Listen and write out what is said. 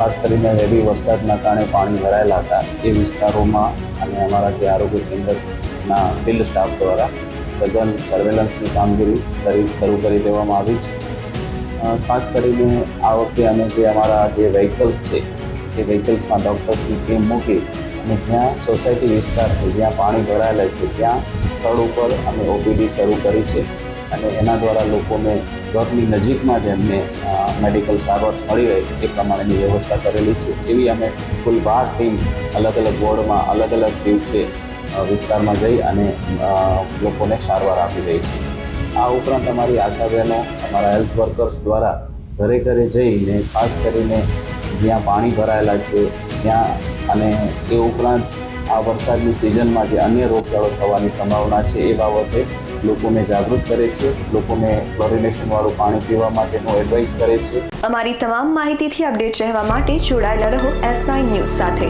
ખાસ કરીને હેવી વરસાદના કારણે પાણી ભરાયેલા હતા. એ વિસ્તારોમાં અને અમારા જે આરોગ્ય કેન્દ્રના ફિલ્ડ સ્ટાફ દ્વારા સઘન સર્વેલન્સની કામગીરી કરી, શરૂ કરી દેવામાં આવી છે. ખાસ કરીને આ વખતે અમે જે અમારા જે વ્હીકલ્સ છે, એ વ્હીકલ્સમાં ડૉક્ટર્સની ટીમ મૂકી અને જ્યાં સોસાયટી વિસ્તાર છે, જ્યાં પાણી ભરાયેલા છે, ત્યાં સ્થળ ઉપર અમે ઓપીડી શરૂ કરી છે. અને એના દ્વારા લોકોને ઘરની નજીકમાં જ એમને મેડિકલ સારવાર મળી રહે એ પ્રમાણેની વ્યવસ્થા કરેલી છે. એવી અમે કુલ બાર ટીમ અલગ અલગ વોર્ડમાં, અલગ અલગ દિવસે વિસ્તારમાં જઈ અને લોકોને સારવાર આપી રહી છે. આ ઉપરાંત અમારી આશા બહેનો અમારા હેલ્થ વર્કર્સ દ્વારા ઘરે ઘરે જઈને, ખાસ કરીને જ્યાં પાણી ભરાયેલા છે, ત્યાં અને એ ઉપરાંત આ વરસાદની સિઝનમાં જે અન્ય રોગચાળો થવાની સંભાવના છે એ બાબતે લોકોને જાગૃત કરે છે. લોકોને ક્લોરિનેશનવાળું પાણી પીવા માટેનો એડવાઇસ કરે છે. અમારી તમામ માહિતીથી અપડેટ રહેવા માટે જોડાયેલા રહો એસ નાઇન ન્યૂઝ સાથે.